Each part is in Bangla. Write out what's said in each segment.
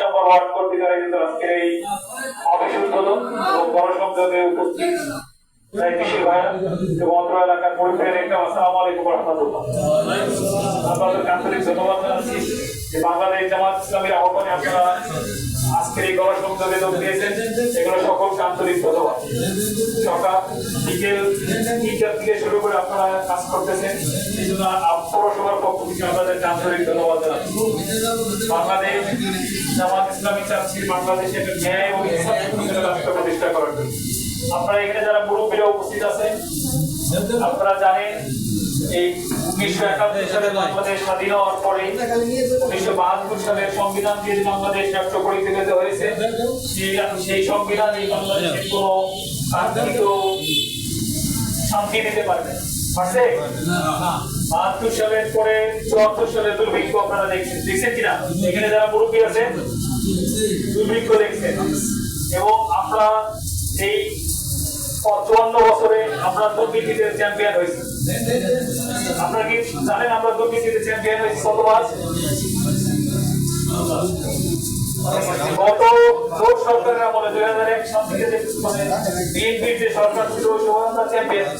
নম্বর ওয়ার্ড কর্তৃক আয়োজিত আজকের এই অফিস এবং বড় উপস্থিত এলাকার পরিবারের একটা আসসালামু আলাইকুম রহমতুল্লাহ। আপনাদের আন্তরিক ধন্যবাদ জানাচ্ছি যে বাংলাদেশ জামাত ইসলামের আহ্বানে আপনারা আজকের এই গণসংযোগে যোগ দিয়েছেন। এগুলো সকলকে আন্তরিক ধন্যবাদ। সকাল বিকেল তিনটার থেকে শুরু করে আপনারা কাজ করতেছেন। এই জন্য পৌরসভার পক্ষ থেকে আপনাদেরকে আন্তরিক ধন্যবাদ জানাচ্ছি। বাংলাদেশ জামাত ইসলামী চাচ্ছি বাংলাদেশে ন্যায় এবং ইনসাফপূর্ণ রাষ্ট্র প্রতিষ্ঠা করার জন্য আপনারা এখানে যারা মুরব্বীরা উপস্থিত আছেন, আপনারা জানেন এই উনিশশো একাত্তর সালে বাংলাদেশ স্বাধীন হওয়ার পরে উনিশশো বাহাত্তর সালের সংবিধান দিয়ে বাংলাদেশ রাষ্ট্র পরিচালিত হয়েছে, সেই- সংবিধান এই বাংলাদেশের কোনো শান্তি দিতে পারবে। পারছে? বাহাত্তর সালের পরে চুয়াত্তর সালের দুর্ভিক্ষ আপনারা দেখছেন। দেখছেন কিনা? এখানে যারা মুরব্বী আছেন দুর্ভিক্ষ দেখছেন। এবং আমরা এই চুয়ান্ন বছরে আমরা দুর্নীতিতে চ্যাম্পিয়ন হয়েছি। আপনারা কি জানেন আমরা দুর্নীতিতে চ্যাম্পিয়ন হয়েছি কতবার? গত জোট সরকারের আমলে দুই হাজার এক সাল থেকে মানে বিএনপির যে সরকার ছিল সময় আমরা চ্যাম্পিয়ন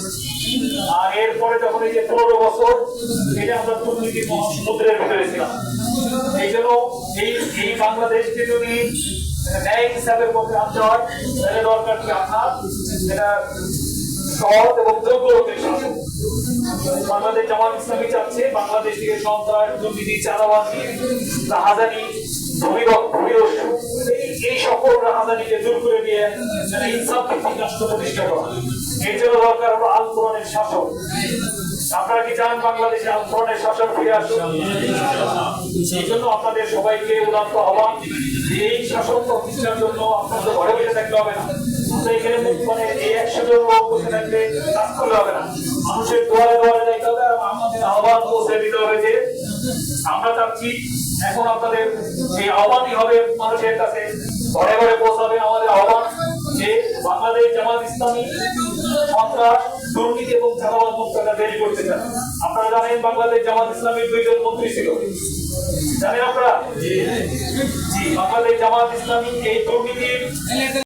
আর এরপরে যখন এই যে পনেরো বছর, এটা আমরা দুর্নীতি এই জন্য এই এই বাংলাদেশকে যদি ন্যায় হিসাবের মধ্যে আনতে হয়, তাহলে দরকার কি আপনার? এটা সৎ এবং লোকের বাংলাদেশ জামাত ইসলামী চাচ্ছে, বাংলাদেশ থেকে সন্ত্রাস, দুর্নীতি, চাঁদাবাজি, রাহাজানি এই সকল দূর করে দিয়ে যেন ইনসাফ ভিত্তিক প্রতিষ্ঠা করা। এর জন্য দরকার হলো আল কোরআনের শাসন। আপনারা কি চান বাংলাদেশে আল কোরআনের শাসন ফিরে আসুন এই জন্য আপনাদের সবাইকে উদাত্ত আহ্বান, এই শাসন প্রতিষ্ঠার জন্য আপনাদের ঘরে বসে থাকতে মানে হবে না। মানুষের দুয়ারে দুয়ারে আমাদের আহ্বান দিতে হবে যে আমরা চাচ্ছি এখন আপনাদের এই আহ্বানই হবে মানুষের কাছে। ঘরে ঘরে পৌঁছাবে আমাদের আহ্বান যে বাংলাদেশ জামাত ইসলামী সন্ত্রাস দুর্নীতি এবং চাঁদাবাদ মুক্ত একটা করতে চান আপনারা জানেন বাংলাদেশ জামাত ইসলামীর দুইজন মন্ত্রী ছিল। জানেন আপনারা? বাংলাদেশ জামাত ইসলামী এই দুর্নীতির